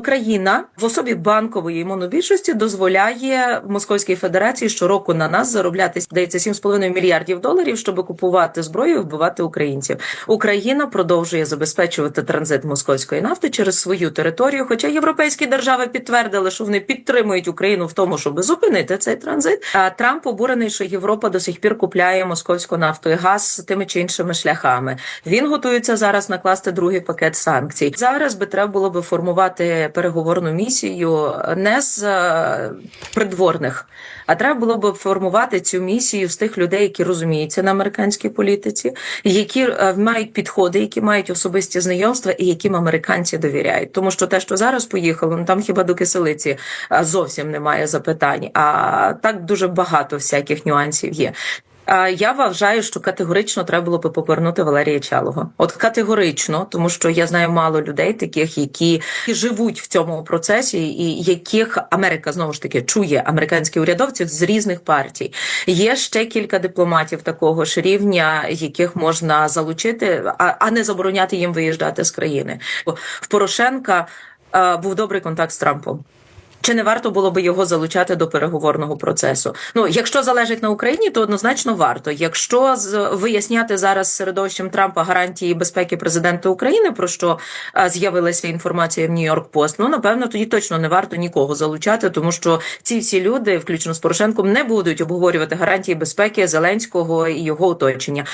Україна в особі банкової монобільшості дозволяє Московській Федерації щороку на нас заробляти здається 7,5 мільярдів доларів, щоб купувати зброю і вбивати українців. Україна продовжує забезпечувати транзит московської нафти через свою територію. Хоча європейські держави підтвердили, що вони підтримують Україну в тому, щоб зупинити цей транзит. А Трамп обурений, що Європа до сих пір купляє московську нафту і газ тими чи іншими шляхами. Він готується зараз накласти другий пакет санкцій. Зараз би треба було би формувати переговорну місію не з е, придворних, а треба було б формувати цю місію з тих людей, які розуміються на американській політиці, які е, мають підходи, які мають особисті знайомства і яким американці довіряють. Тому що те, що зараз поїхало, ну там хіба до киселиці е, зовсім немає запитань. А так дуже багато всяких нюансів є. Я вважаю, що категорично треба було би повернути Валерія Чалого. От категорично, тому що я знаю мало людей, таких, які живуть в цьому процесі, і яких Америка знову ж таки чує американських урядовців з різних партій. Є ще кілька дипломатів такого ж рівня, яких можна залучити, а, не забороняти їм виїжджати з країни. В Порошенка був добрий контакт з Трампом. Чи не варто було би його залучати до переговорного процесу? Ну, якщо залежить на Україні, то однозначно варто. Якщо виясняти зараз середовищем Трампа гарантії безпеки президента України, про що з'явилася інформація в Нью-Йорк Пост, ну напевно тоді точно не варто нікого залучати, тому що ці всі люди, включно з Порошенком, не будуть обговорювати гарантії безпеки Зеленського і його оточення.